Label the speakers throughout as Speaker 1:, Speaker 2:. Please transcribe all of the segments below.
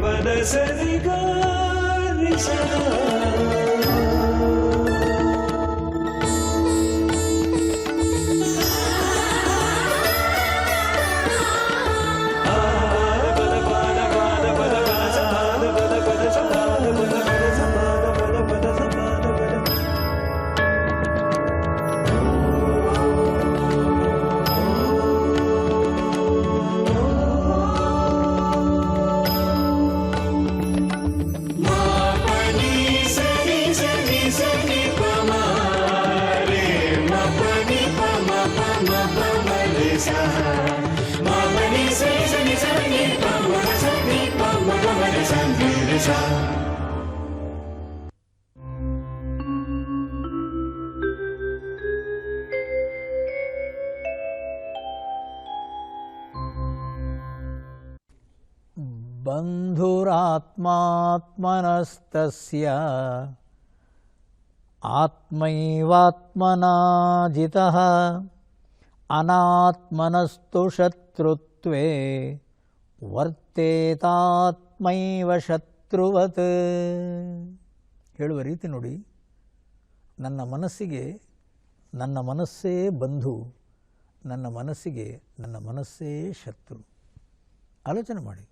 Speaker 1: పద సరిగా నిశా.
Speaker 2: बन्धुरात्मात्मनस्तस्य आत्मैवात्मना जितः अनात्मनस्तु शत्रुत्वे ವರ್ತೇತಾತ್ಮೈವ ಶತ್ರುವತ್ ಹೇಳುವ ರೀತಿ ನೋಡಿ ನನ್ನ ಮನಸ್ಸಿಗೆ ನನ್ನ ಮನಸ್ಸೇ ಬಂಧು ನನ್ನ ಮನಸ್ಸಿಗೆ ನನ್ನ ಮನಸ್ಸೇ ಶತ್ರು ಆಲೋಚನೆ ಮಾಡಿ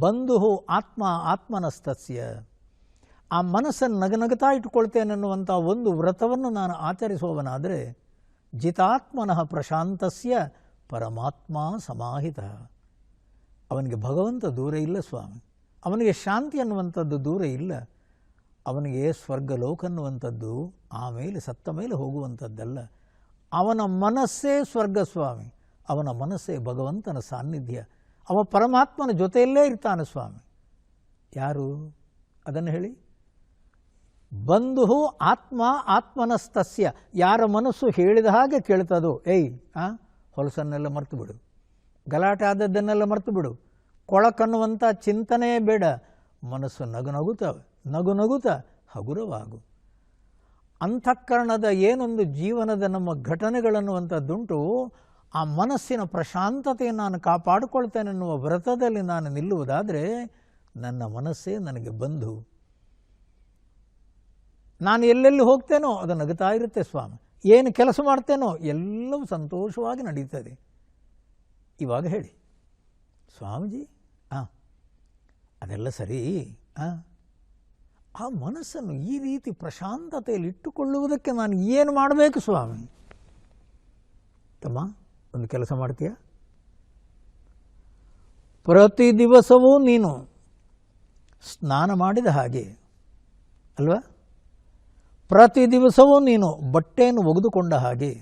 Speaker 2: ಬಂಧು ಆತ್ಮ ಆತ್ಮನಸ್ತಸ್ಯ. ಆ ಮನಸ್ಸನ್ನು ನಗನಗತಾ ಇಟ್ಟುಕೊಳ್ತೇನೆನ್ನುವಂಥ ಒಂದು ವ್ರತವನ್ನು ನಾನು ಆಚರಿಸುವವನಾದರೆ ಜಿತಾತ್ಮನಃ ಪ್ರಶಾಂತಸ್ಯ ಪರಮಾತ್ಮ ಸಮಾಹಿತ. ಅವನಿಗೆ ಭಗವಂತ ದೂರ ಇಲ್ಲ ಸ್ವಾಮಿ. ಅವನಿಗೆ ಶಾಂತಿ ಅನ್ನುವಂಥದ್ದು ದೂರ ಇಲ್ಲ. ಅವನಿಗೆ ಸ್ವರ್ಗಲೋಕ ಅನ್ನುವಂಥದ್ದು ಆಮೇಲೆ ಸತ್ತ ಮೇಲೆ ಹೋಗುವಂಥದ್ದಲ್ಲ. ಅವನ ಮನಸ್ಸೇ ಸ್ವರ್ಗ ಸ್ವಾಮಿ. ಅವನ ಮನಸ್ಸೇ ಭಗವಂತನ ಸಾನ್ನಿಧ್ಯ. ಅವ ಪರಮಾತ್ಮನ ಜೊತೆಯಲ್ಲೇ ಇರ್ತಾನೆ ಸ್ವಾಮಿ. ಯಾರು? ಅದನ್ನು ಹೇಳಿ. ಬಂಧು ಆತ್ಮ ಆತ್ಮನಸ್ತಸ್ಯ. ಯಾರ ಮನಸ್ಸು ಹೇಳಿದ ಹಾಗೆ ಕೇಳ್ತದೋ, ಏಯ್, ಆ, ಹೊಲಸನ್ನೆಲ್ಲ ಮರ್ತು ಬಿಡು. ಗಲಾಟೆ ಆದದ್ದನ್ನೆಲ್ಲ ಮರ್ತು ಬಿಡು. ಕೊಳಕನ್ನುವಂಥ ಚಿಂತನೆ ಬೇಡ. ಮನಸ್ಸು ನಗು ನಗುತ್ತ ನಗು ನಗುತ್ತ ಹಗುರವಾಗು. ಅಂತಃಕರಣದ ಏನೊಂದು ಜೀವನದ ನಮ್ಮ ಘಟನೆಗಳನ್ನುವಂಥದ್ದುಂಟು ಆ ಮನಸ್ಸಿನ ಪ್ರಶಾಂತತೆಯನ್ನು ನಾನು ಕಾಪಾಡಿಕೊಳ್ತೇನೆನ್ನುವ ವ್ರತದಲ್ಲಿ ನಾನು ನಿಲ್ಲುವುದಾದರೆ ನನ್ನ ಮನಸ್ಸೇ ನನಗೆ ಬಂಧು ನಾನು ಎಲ್ಲೆಲ್ಲಿ ಹೋಗ್ತೇನೋ ಅದು ನಗುತ್ತಾ ಇರುತ್ತೆ ಸ್ವಾಮಿ. ಏನು ಕೆಲಸ ಮಾಡ್ತೇನೋ ಎಲ್ಲವೂ ಸಂತೋಷವಾಗಿ ನಡೀತದೆ. ಇವಾಗ ಹೇಳಿ. ಸ್ವಾಮೀಜಿ ಹಾಂ ಅದೆಲ್ಲ ಸರಿ ಹಾಂ ಆ ಮನಸ್ಸನ್ನು ಈ ರೀತಿ ಪ್ರಶಾಂತತೆಯಲ್ಲಿ ಇಟ್ಟುಕೊಳ್ಳುವುದಕ್ಕೆ ನಾನು ಏನು ಮಾಡಬೇಕು ಸ್ವಾಮಿ? ತಮ್ಮ ಒಂದು ಕೆಲಸ ಮಾಡ್ತೀಯ? ಪ್ರತಿ ದಿವಸವೂ ನೀನು ಸ್ನಾನ ಮಾಡಿದ ಹಾಗೆ, ಅಲ್ವಾ? ಪ್ರತಿ ದಿವಸವೂ ನೀನು ಬಟ್ಟೆಯನ್ನು ಒಗೆದುಕೊಂಡ ಹಾಗೆ,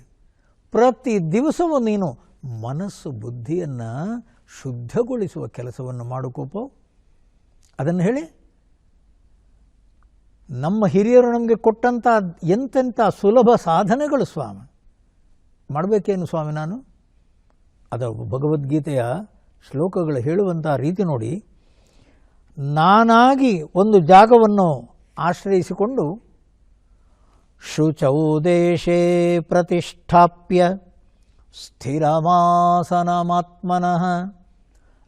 Speaker 2: ಪ್ರತಿ ದಿವಸವೂ ನೀನು ಮನಸ್ಸು ಬುದ್ಧಿಯನ್ನು ಶುದ್ಧಗೊಳಿಸುವ ಕೆಲಸವನ್ನು ಮಾಡುಕೋಪ ಅದನ್ನು ಹೇಳಿ. ನಮ್ಮ ಹಿರಿಯರು ನಮಗೆ ಕೊಟ್ಟಂಥ ಎಂತೆಂಥ ಸುಲಭ ಸಾಧನೆಗಳು ಸ್ವಾಮಿ. ಮಾಡಬೇಕೇನು ಸ್ವಾಮಿ ನಾನು? ಅದು ಭಗವದ್ಗೀತೆಯ ಶ್ಲೋಕಗಳು ಹೇಳುವಂಥ ರೀತಿ ನೋಡಿ, ನಾನಾಗಿ ಒಂದು ಜಾಗವನ್ನು ಆಶ್ರಯಿಸಿಕೊಂಡು ಶುಚೌ ದೇಶೇ ಪ್ರತಿಷ್ಠಾಪ್ಯ ಸ್ಥಿರಮಾಸನಮಾತ್ಮನಃ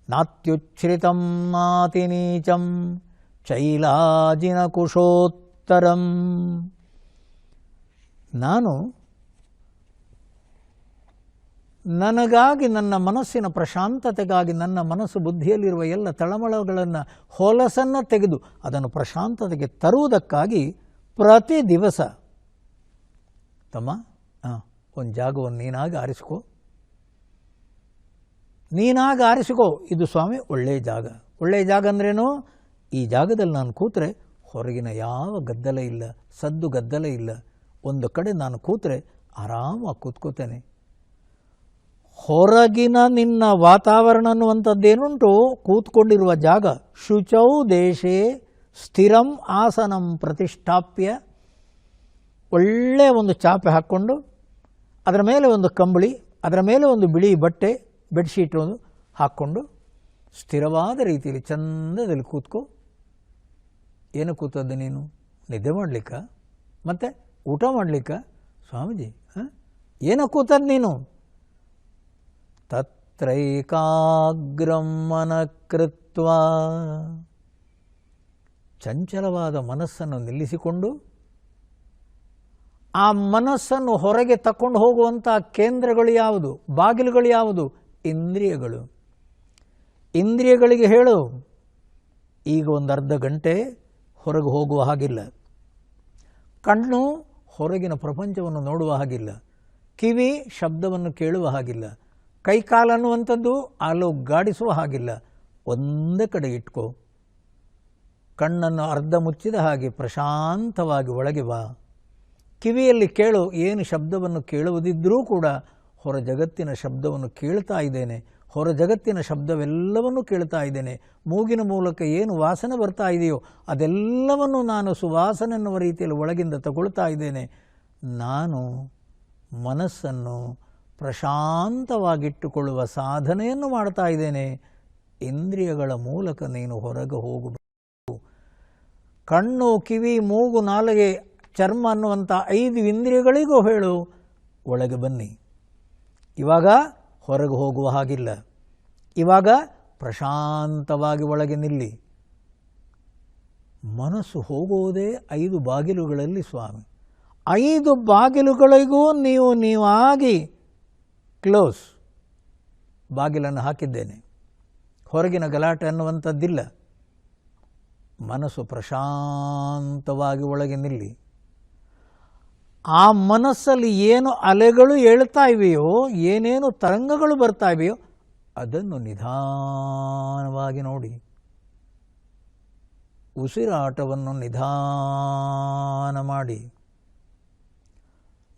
Speaker 2: ನಾತ್ಯುಚ್ಛ್ರಿತಂ ನಾತಿನೀಚಂ ಚೈಲಾಜಿನಕುಶೋತ್ತರಂ. ನಾನು ನನಗಾಗಿ ನನ್ನ ಮನಸ್ಸಿನ ಪ್ರಶಾಂತತೆಗಾಗಿ ನನ್ನ ಮನಸ್ಸು ಬುದ್ಧಿಯಲ್ಲಿರುವ ಎಲ್ಲ ತಳಮಳಗಳನ್ನು ಹೊಲಸನ್ನು ತೆಗೆದು ಅದನ್ನು ಪ್ರಶಾಂತತೆಗೆ ತರುವುದಕ್ಕಾಗಿ ಪ್ರತಿ ದಿವಸ ತಮ್ಮ ಒಂದು ಜಾಗವನ್ನು ನೀನಾಗಿ ಆರಿಸಿಕೊ. ನೀನಾಗಿ ಆರಿಸಿಕೊ. ಇದು ಸ್ವಾಮಿ ಒಳ್ಳೆಯ ಜಾಗ. ಒಳ್ಳೆಯ ಜಾಗ ಅಂದ್ರೇನು? ಈ ಜಾಗದಲ್ಲಿ ನಾನು ಕೂತ್ರೆ ಹೊರಗಿನ ಯಾವ ಗದ್ದಲ ಇಲ್ಲ, ಸದ್ದು ಗದ್ದಲ ಇಲ್ಲ. ಒಂದು ಕಡೆ ನಾನು ಕೂತ್ರೆ ಆರಾಮಾಗಿ ಕೂತ್ಕೋತೇನೆ. ಹೊರಗಿನ ನಿನ್ನ ವಾತಾವರಣ ಅನ್ನುವಂಥದ್ದೇನುಂಟು? ಕೂತ್ಕೊಂಡಿರುವ ಜಾಗ. ಶುಚೌ ದೇಶೇ ಸ್ಥಿರಂ ಆಸನಂ ಪ್ರತಿಷ್ಠಾಪ್ಯ. ಒಳ್ಳೆಯ ಒಂದು ಚಾಪೆ ಹಾಕ್ಕೊಂಡು, ಅದರ ಮೇಲೆ ಒಂದು ಕಂಬಳಿ, ಅದರ ಮೇಲೆ ಒಂದು ಬಿಳಿ ಬಟ್ಟೆ, ಬೆಡ್ಶೀಟ್ ಒಂದು ಹಾಕ್ಕೊಂಡು, ಸ್ಥಿರವಾದ ರೀತಿಯಲ್ಲಿ ಚಂದದಲ್ಲಿ ಕೂತ್ಕೋ. ಏನು ಕೂತದ್ದು ನೀನು? ನಿದ್ದೆ ಮಾಡಲಿಕ್ಕ? ಮತ್ತು ಊಟ ಮಾಡಲಿಕ್ಕ? ಸ್ವಾಮೀಜಿ, ಹಾಂ? ಏನೋ ಕೂತದ್ದು ನೀನು? ತತ್ರೈಕಾಗ್ರಂ ಮನಕೃತ್ವ. ಚಂಚಲವಾದ ಮನಸ್ಸನ್ನು ನಿಲ್ಲಿಸಿಕೊಂಡು ಆ ಮನಸ್ಸನ್ನು ಹೊರಗೆ ತಕೊಂಡು ಹೋಗುವಂಥ ಕೇಂದ್ರಗಳು ಯಾವುದು? ಬಾಗಿಲುಗಳು ಯಾವುದು? ಇಂದ್ರಿಯಗಳು. ಇಂದ್ರಿಯಗಳಿಗೆ ಹೇಳು, ಈಗ ಒಂದು ಅರ್ಧ ಗಂಟೆ ಹೊರಗೆ ಹೋಗುವ ಹಾಗಿಲ್ಲ. ಕಣ್ಣು ಹೊರಗಿನ ಪ್ರಪಂಚವನ್ನು ನೋಡುವ ಹಾಗಿಲ್ಲ. ಕಿವಿ ಶಬ್ದವನ್ನು ಕೇಳುವ ಹಾಗಿಲ್ಲ. ಕೈಕಾಲು ಅನ್ನುವಂಥದ್ದು ಗಾಡಿಸುವ ಹಾಗಿಲ್ಲ. ಒಂದೇ ಕಡೆ ಇಟ್ಕೋ. ಕಣ್ಣನ್ನು ಅರ್ಧ ಮುಚ್ಚಿದ ಹಾಗೆ ಪ್ರಶಾಂತವಾಗಿ ಒಳಗೆ ಬಾ. ಕಿವಿಯಲ್ಲಿ ಕೇಳು ಏನು ಶಬ್ದವನ್ನು ಕೇಳುವುದಿದ್ದರೂ ಕೂಡ ಹೊರ ಜಗತ್ತಿನ ಶಬ್ದವನ್ನು ಕೇಳ್ತಾ ಇದ್ದೇನೆ. ಹೊರ ಜಗತ್ತಿನ ಶಬ್ದವೆಲ್ಲವನ್ನೂ ಕೇಳ್ತಾ ಇದ್ದೇನೆ. ಮೂಗಿನ ಮೂಲಕ ಏನು ವಾಸನೆ ಬರ್ತಾ ಇದೆಯೋ ಅದೆಲ್ಲವನ್ನು ನಾನು ಸುವಾಸನೆ ಎನ್ನುವ ರೀತಿಯಲ್ಲಿ ಒಳಗಿಂದ ತಗೊಳ್ತಾ ಇದ್ದೇನೆ. ನಾನು ಮನಸ್ಸನ್ನು ಪ್ರಶಾಂತವಾಗಿಟ್ಟುಕೊಳ್ಳುವ ಸಾಧನೆಯನ್ನು ಮಾಡ್ತಾ ಇದ್ದೇನೆ. ಇಂದ್ರಿಯಗಳ ಮೂಲಕ ನೀನು ಹೊರಗೆ ಹೋಗಬೇಕು ಕಣ್ಣು, ಕಿವಿ, ಮೂಗು, ನಾಲಿಗೆ, ಚರ್ಮ ಅನ್ನುವಂಥ ಐದು ಇಂದ್ರಿಯಗಳಿಗೂ ಹೇಳು. ಒಳಗೆ ಬನ್ನಿ. ಇವಾಗ ಹೊರಗೆ ಹೋಗುವ ಹಾಗಿಲ್ಲ. ಇವಾಗ ಪ್ರಶಾಂತವಾಗಿ ಒಳಗೆ ನಿಲ್ಲಿ. ಮನಸ್ಸು ಹೋಗುವುದೇ ಐದು ಬಾಗಿಲುಗಳಲ್ಲಿ ಸ್ವಾಮಿ. ಐದು ಬಾಗಿಲುಗಳಿಗೂ ನೀವು ನೀವಾಗಿ ಕ್ಲೋಸ್ ಬಾಗಿಲನ್ನು ಹಾಕಿದ್ದೇನೆ. ಹೊರಗಿನ ಗಲಾಟೆ ಅನ್ನುವಂಥದ್ದಿಲ್ಲ. ಮನಸ್ಸು ಪ್ರಶಾಂತವಾಗಿ ಒಳಗೆ ನಿಲ್ಲಿ. ಆ ಮನಸ್ಸಲ್ಲಿ ಏನು ಅಲೆಗಳು ಏಳ್ತಾ ಇವೆಯೋ, ಏನೇನು ತರಂಗಗಳು ಬರ್ತಾ ಇವೆಯೋ, ಅದನ್ನು ನಿಧಾನವಾಗಿ ನೋಡಿ. ಉಸಿರಾಟವನ್ನು ನಿಧಾನ ಮಾಡಿ.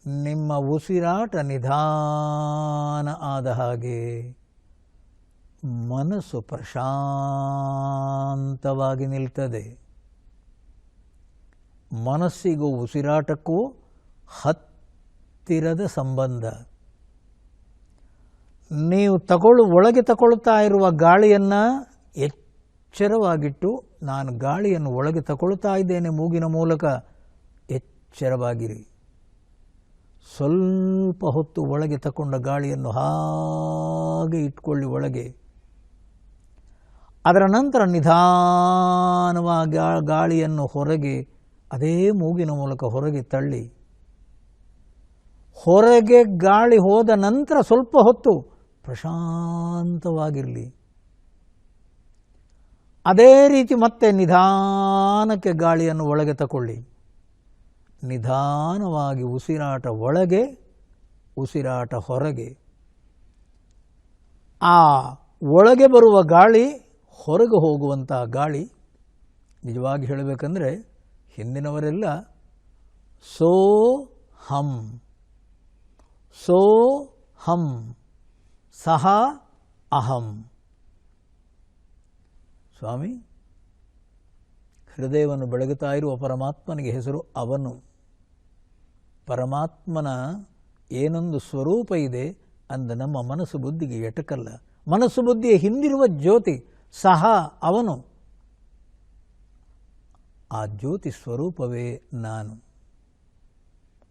Speaker 2: ನಿಮ್ಮ ಉಸಿರಾಟ ನಿಧಾನ ಆದ ಹಾಗೆ ಮನಸ್ಸು ಪ್ರಶಾಂತವಾಗಿ ನಿಲ್ತದೆ. ಮನಸ್ಸಿಗೂ ಉಸಿರಾಟಕ್ಕೂ ಹತ್ತಿರದ ಸಂಬಂಧ. ನೀವು ತಗೊಳ್ಳು, ಒಳಗೆ ತಗೊಳ್ತಾ ಇರುವ ಗಾಳಿಯನ್ನು ಎಚ್ಚರವಾಗಿಟ್ಟು, ನಾನು ಗಾಳಿಯನ್ನು ಒಳಗೆ ತಗೊಳ್ತಾ ಇದ್ದೇನೆ ಮೂಗಿನ ಮೂಲಕ, ಎಚ್ಚರವಾಗಿರಿ. ಸ್ವಲ್ಪ ಹೊತ್ತು ಒಳಗೆ ತಕೊಂಡ ಗಾಳಿಯನ್ನು ಹಾಗೆ ಇಟ್ಕೊಳ್ಳಿ ಒಳಗೆ. ಅದರ ನಂತರ ನಿಧಾನವಾಗಿ ಗಾಳಿಯನ್ನು ಹೊರಗೆ, ಅದೇ ಮೂಗಿನ ಮೂಲಕ ಹೊರಗೆ ತಳ್ಳಿ. ಹೊರಗೆ ಗಾಳಿ ಹೋದ ನಂತರ ಸ್ವಲ್ಪ ಹೊತ್ತು ಪ್ರಶಾಂತವಾಗಿರಲಿ. ಅದೇ ರೀತಿ ಮತ್ತೆ ನಿಧಾನಕ್ಕೆ ಗಾಳಿಯನ್ನು ಒಳಗೆ ತಗೊಳ್ಳಿ ನಿಧಾನವಾಗಿ ಉಸಿರಾಟ ಒಳಗೆ, ಉಸಿರಾಟ ಹೊರಗೆ. ಆ ಒಳಗೆ ಬರುವ ಗಾಳಿ ಹೊರಗೆ ಹೋಗುವಂಥ ಗಾಳಿ ನಿಜವಾಗಿ ಹೇಳಬೇಕಂದ್ರೆ ಹಿಂದಿನವರೆಲ್ಲ ಸೋ ಹಂ ಸೋ ಹಂ, ಸಹ ಅಹಂ. ಸ್ವಾಮಿ, ಹೃದಯವನ್ನು ಬೆಳಗುತ್ತಾ ಇರುವ ಪರಮಾತ್ಮನಿಗೆ ಹೆಸರು ಅವನು. ಪರಮಾತ್ಮನ ಏನೊಂದು ಸ್ವರೂಪ ಇದೆ ಅಂದ ನಮ್ಮ ಮನಸ್ಸು ಬುದ್ಧಿಗೆ ಎಟಕಲ್ಲ. ಮನಸ್ಸು ಬುದ್ಧಿಯ ಹಿಂದಿರುವ ಜ್ಯೋತಿ ಸಹ ಅವನು. ಆ ಜ್ಯೋತಿ ಸ್ವರೂಪವೇ ನಾನು.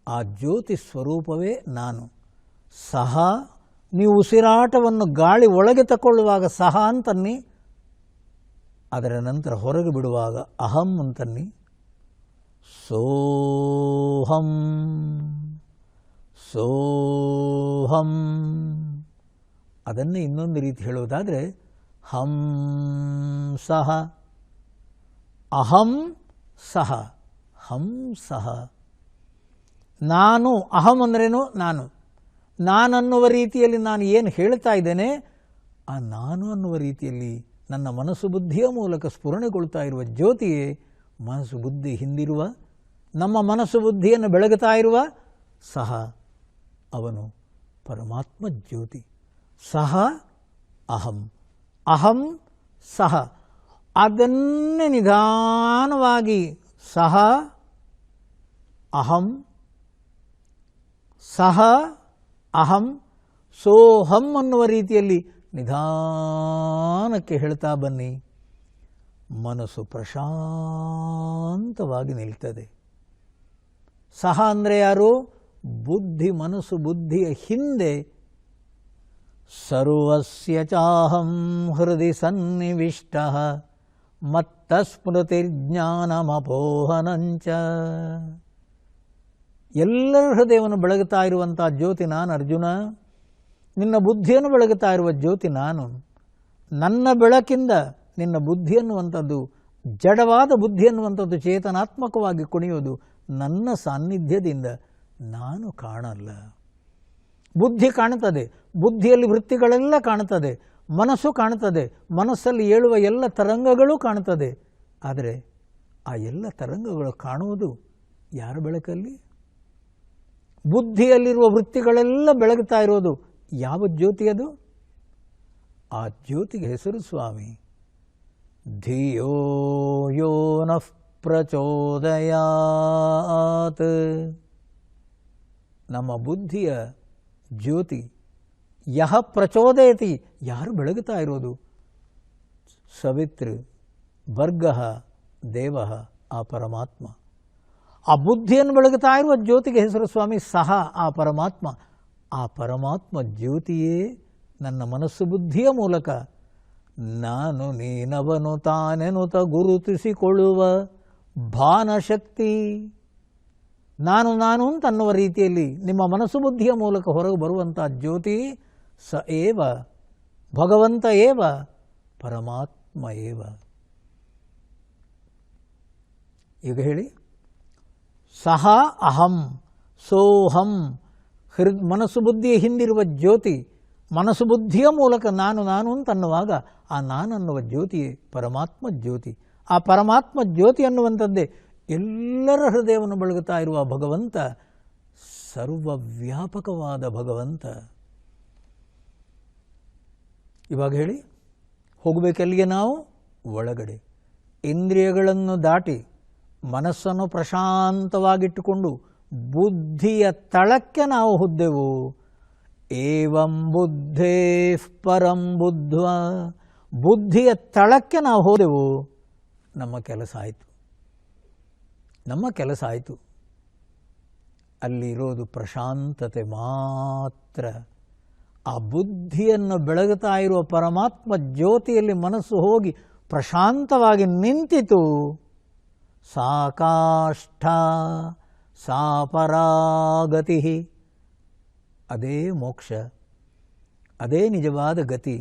Speaker 2: ಆ ಜ್ಯೋತಿ ಸ್ವರೂಪವೇ ನಾನು. ಸಹ ನೀವು ಉಸಿರಾಟವನ್ನು ಗಾಳಿ ಒಳಗೆ ತಕೊಳ್ಳುವಾಗ ಸಹ ಅಂತನ್ನಿ, ಅದರ ನಂತರ ಹೊರಗೆ ಬಿಡುವಾಗ ಅಹಂ ಅಂತನ್ನಿ ಸೋಹಂ ಸೋಹಂ. ಅದನ್ನು ಇನ್ನೊಂದು ರೀತಿ ಹೇಳುವುದಾದರೆ, ಹಂ ಸಹ, ಅಹಂ ಸಹ, ಹಂ ಸಹ. ನಾನು ಅಹಂ ಅಂದ್ರೇನು? ನಾನು. ನಾನನ್ನುವ ರೀತಿಯಲ್ಲಿ ನಾನು ಏನು ಹೇಳ್ತಾ ಇದ್ದೇನೆ? ಆ ನಾನು ಅನ್ನುವ ರೀತಿಯಲ್ಲಿ ನನ್ನ ಮನಸ್ಸು ಬುದ್ಧಿಯ ಮೂಲಕ ಸ್ಫುರಣೆಗೊಳ್ತಾ ಇರುವ ಜ್ಯೋತಿಯೇ ಮನಸ್ಸು ಬುದ್ಧಿ ಹಿಂದಿರುವ, ನಮ್ಮ ಮನಸ್ಸು ಬುದ್ಧಿಯನ್ನು ಬೆಳಗುತ್ತಾ ಇರುವ ಸಹ ಅವನು ಪರಮಾತ್ಮ ಜ್ಯೋತಿ. ಸಹ ಅಹಂ. ಅಹಂ ಸಹ. ಅದನ್ನೇ ನಿಧಾನವಾಗಿ ಸಹ, ಅಹಂ ಸಹ, ಅಹಂ ಸೋಹಂ ಅನ್ನುವ ರೀತಿಯಲ್ಲಿ ನಿಧಾನಕ್ಕೆ ಹೇಳ್ತಾ ಬನ್ನಿ. ಮನಸ್ಸು ಪ್ರಶಾಂತವಾಗಿ ನಿಲ್ತದೆ. ಸಹ ಅಂದರೆ ಯಾರು? ಬುದ್ಧಿ ಮನಸ್ಸು ಬುದ್ಧಿಯ ಹಿಂದೆ ಸರ್ವಸ್ಯ ಚಾಹಂ ಹೃದಯ ಸನ್ನಿವಿಷ್ಟ ಮತ್ತ ಸ್ಮೃತಿರ್ಜ್ಞಾನಮಪೋಹನಂಚ ಎಲ್ಲರ ಹೃದಯವನ್ನು ಬೆಳಗುತ್ತಾ ಇರುವಂಥ ಜ್ಯೋತಿ ನಾನು ಅರ್ಜುನ. ನಿನ್ನ ಬುದ್ಧಿಯನ್ನು ಬೆಳಗುತ್ತಾ ಇರುವ ಜ್ಯೋತಿ ನಾನು. ನನ್ನ ಬೆಳಕಿಂದ ನಿನ್ನ ಬುದ್ಧಿ ಅನ್ನುವಂಥದ್ದು, ಜಡವಾದ ಬುದ್ಧಿ ಅನ್ನುವಂಥದ್ದು ಚೇತನಾತ್ಮಕವಾಗಿ ಕುಣಿಯೋದು ನನ್ನ ಸಾನ್ನಿಧ್ಯದಿಂದ ನಾನು ಕಾಣಲ್ಲ. ಬುದ್ಧಿ ಕಾಣುತ್ತದೆ, ಬುದ್ಧಿಯಲ್ಲಿ ವೃತ್ತಿಗಳೆಲ್ಲ ಕಾಣುತ್ತದೆ, ಮನಸ್ಸು ಕಾಣುತ್ತದೆ, ಮನಸ್ಸಲ್ಲಿ ಏಳುವ ಎಲ್ಲ ತರಂಗಗಳು ಕಾಣುತ್ತದೆ. ಆದರೆ ಆ ಎಲ್ಲ ತರಂಗಗಳು ಕಾಣುವುದು ಯಾರ ಬೆಳಕಲ್ಲಿ? ಬುದ್ಧಿಯಲ್ಲಿರುವ ವೃತ್ತಿಗಳೆಲ್ಲ ಬೆಳಗುತ್ತಾ ಇರೋದು ಯಾವ ಜ್ಯೋತಿ ಅದು? ಆ ಜ್ಯೋತಿಗೆ ಹೆಸರು ಸ್ವಾಮಿ. ಧಿಯೋ ಯೋ ನಃ ಪ್ರಚೋದಯಾತ್ ನಮ್ಮ ಬುದ್ಧಿಯ ಜ್ಯೋತಿ ಯಹ ಪ್ರಚೋದಯತಿ, ಯಾರು ಬೆಳಗುತ್ತಾ ಇರೋದು? ಸವಿತೃ ವರ್ಗ ದೇವ ಆ ಪರಮಾತ್ಮ. ಆ ಬುದ್ಧಿಯನ್ನು ಬೆಳಗುತ್ತಾ ಇರುವ ಜ್ಯೋತಿಗೆ ಹೆಸರು ಸ್ವಾಮಿ, ಸಹ ಆ ಪರಮಾತ್ಮ. ಆ ಪರಮಾತ್ಮ ಜ್ಯೋತಿಯೇ ನನ್ನ ಮನಸ್ಸು ಬುದ್ಧಿಯ ಮೂಲಕ ನಾನು ನೀನವನು ತಾನೆನುತ ಗುರುತಿಸಿಕೊಳ್ಳುವ ಭಾನಶಕ್ತಿ. ನಾನು ನಾನು ಅಂತನ್ನುವ ರೀತಿಯಲ್ಲಿ ನಿಮ್ಮ ಮನಸ್ಸು ಬುದ್ಧಿಯ ಮೂಲಕ ಹೊರಗೆ ಬರುವಂಥ ಜ್ಯೋತಿ ಸ ಏವ, ಭಗವಂತ ಏವ, ಪರಮಾತ್ಮ ಏವ. ಈಗ ಹೇಳಿ. ಸಹ ಅಹಂ ಸೋಹಂ, ಹೃದ್ ಮನಸ್ಸು ಬುದ್ಧಿಯ ಹಿಂದಿರುವ ಜ್ಯೋತಿ ಮನಸ್ಸು ಬುದ್ಧಿಯ ಮೂಲಕ ನಾನು ನಾನು ಅಂತನ್ನುವಾಗ ಆ ನಾನನ್ನುವ ಜ್ಯೋತಿ ಪರಮಾತ್ಮ ಜ್ಯೋತಿ. ಆ ಪರಮಾತ್ಮ ಜ್ಯೋತಿ ಅನ್ನುವಂಥದ್ದೇ ಎಲ್ಲರ ಹೃದಯವನ್ನು ಬೆಳಗುತ್ತಾ ಇರುವ ಭಗವಂತ, ಸರ್ವವ್ಯಾಪಕವಾದ ಭಗವಂತ. ಇವಾಗ ಹೇಳಿ, ಹೋಗಬೇಕಲ್ಲಿಗೆ ನಾವು? ಒಳಗಡೆ. ಇಂದ್ರಿಯಗಳನ್ನು ದಾಟಿ ಮನಸ್ಸನ್ನು ಪ್ರಶಾಂತವಾಗಿಟ್ಟುಕೊಂಡು ಬುದ್ಧಿಯ ತಳಕ್ಕೆ ನಾವು ಹುದ್ದೆವು. ಏವಂ ಬುದ್ಧೇ ಪರಂ ಬುದ್ಧ್ವ. ಬುದ್ಧಿಯ ತಳಕ್ಕೆ ನಾವು ಹೋದೆವು, ನಮ್ಮ ಕೆಲಸ ಆಯಿತು. ನಮ್ಮ ಕೆಲಸ ಆಯಿತು. ಅಲ್ಲಿರೋದು ಪ್ರಶಾಂತತೆ ಮಾತ್ರ. ಆ ಬುದ್ಧಿಯನ್ನು ಬೆಳಗುತ್ತಾ ಇರುವ ಪರಮಾತ್ಮ ಜ್ಯೋತಿಯಲ್ಲಿ ಮನಸ್ಸು ಹೋಗಿ ಪ್ರಶಾಂತವಾಗಿ ನಿಂತಿತು. ಸಾಕಾಷ್ಠ ಸಾಪರಾಗತಿ ಅದೇ ಮೋಕ್ಷ, ಅದೇ ನಿಜವಾದ ಗತಿ,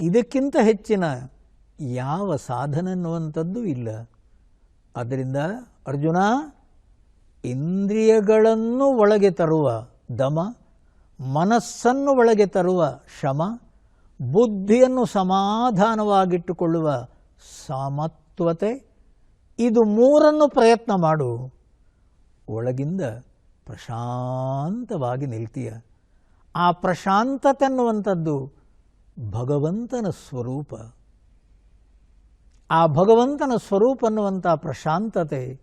Speaker 2: ಇದಕ್ಕಿಂತ ಹೆಚ್ಚಿನ ಯಾವ ಸಾಧನ ಅನ್ನುವಂಥದ್ದು ಇಲ್ಲ. ಆದ್ದರಿಂದ ಅರ್ಜುನ, ಇಂದ್ರಿಯಗಳನ್ನು ಒಳಗೆ ತರುವ ದಮ, ಮನಸ್ಸನ್ನು ಒಳಗೆ ತರುವ ಶಮ, ಬುದ್ಧಿಯನ್ನು ಸಮಾಧಾನವಾಗಿಟ್ಟುಕೊಳ್ಳುವ ಸಮತ್ವತೆ, ಇದು ಮೂರನ್ನು ಪ್ರಯತ್ನ ಮಾಡು. ಒಳಗಿಂದ ಪ್ರಶಾಂತವಾಗಿ ನಿಲ್ತೀಯ. ಆ ಪ್ರಶಾಂತತೆ ಅನ್ನುವಂಥದ್ದು ಭಗವಂತನ ಸ್ವರೂಪ. ಆ ಭಗವಂತನ ಸ್ವರೂಪ ಅನ್ನುವಂಥ ಪ್ರಶಾಂತತೆ,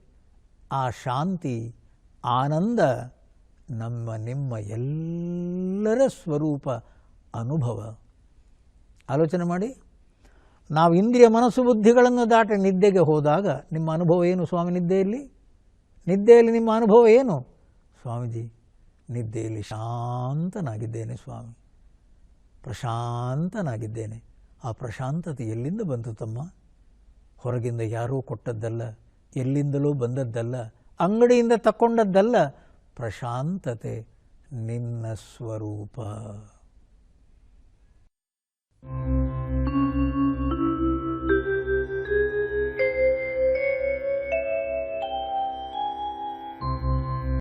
Speaker 2: ಆ ಶಾಂತಿ, ಆನಂದ ನಮ್ಮ ನಿಮ್ಮ ಎಲ್ಲರ ಸ್ವರೂಪ ಅನುಭವ. ಆಲೋಚನೆ ಮಾಡಿ. ನಾವು ಇಂದ್ರಿಯ ಮನಸ್ಸು ಬುದ್ಧಿಗಳನ್ನು ದಾಟಿ ನಿದ್ದೆಗೆ ಹೋದಾಗ ನಿಮ್ಮ ಅನುಭವ ಏನು ಸ್ವಾಮಿ ನಿದ್ದೆಯಲ್ಲಿ? ನಿದ್ದೆಯಲ್ಲಿ ನಿಮ್ಮ ಅನುಭವ ಏನು? ಸ್ವಾಮೀಜಿ, ನಿದ್ದೆಯಲ್ಲಿ ಶಾಂತನಾಗಿದ್ದೇನೆ ಸ್ವಾಮಿ. ಪ್ರಶಾಂತನಾಗಿದ್ದೇನೆ. ಆ ಪ್ರಶಾಂತತೆ ಎಲ್ಲಿಂದ ಬಂತು ತಮ್ಮ? ಹೊರಗಿಂದ ಯಾರೂ ಕೊಟ್ಟದ್ದಲ್ಲ, ಎಲ್ಲಿಂದಲೂ ಬಂದದ್ದಲ್ಲ, ಅಂಗಡಿಯಿಂದ ತಕ್ಕೊಂಡದ್ದಲ್ಲ, ಪ್ರಶಾಂತತೆ ನಿನ್ನ ಸ್ವರೂಪ.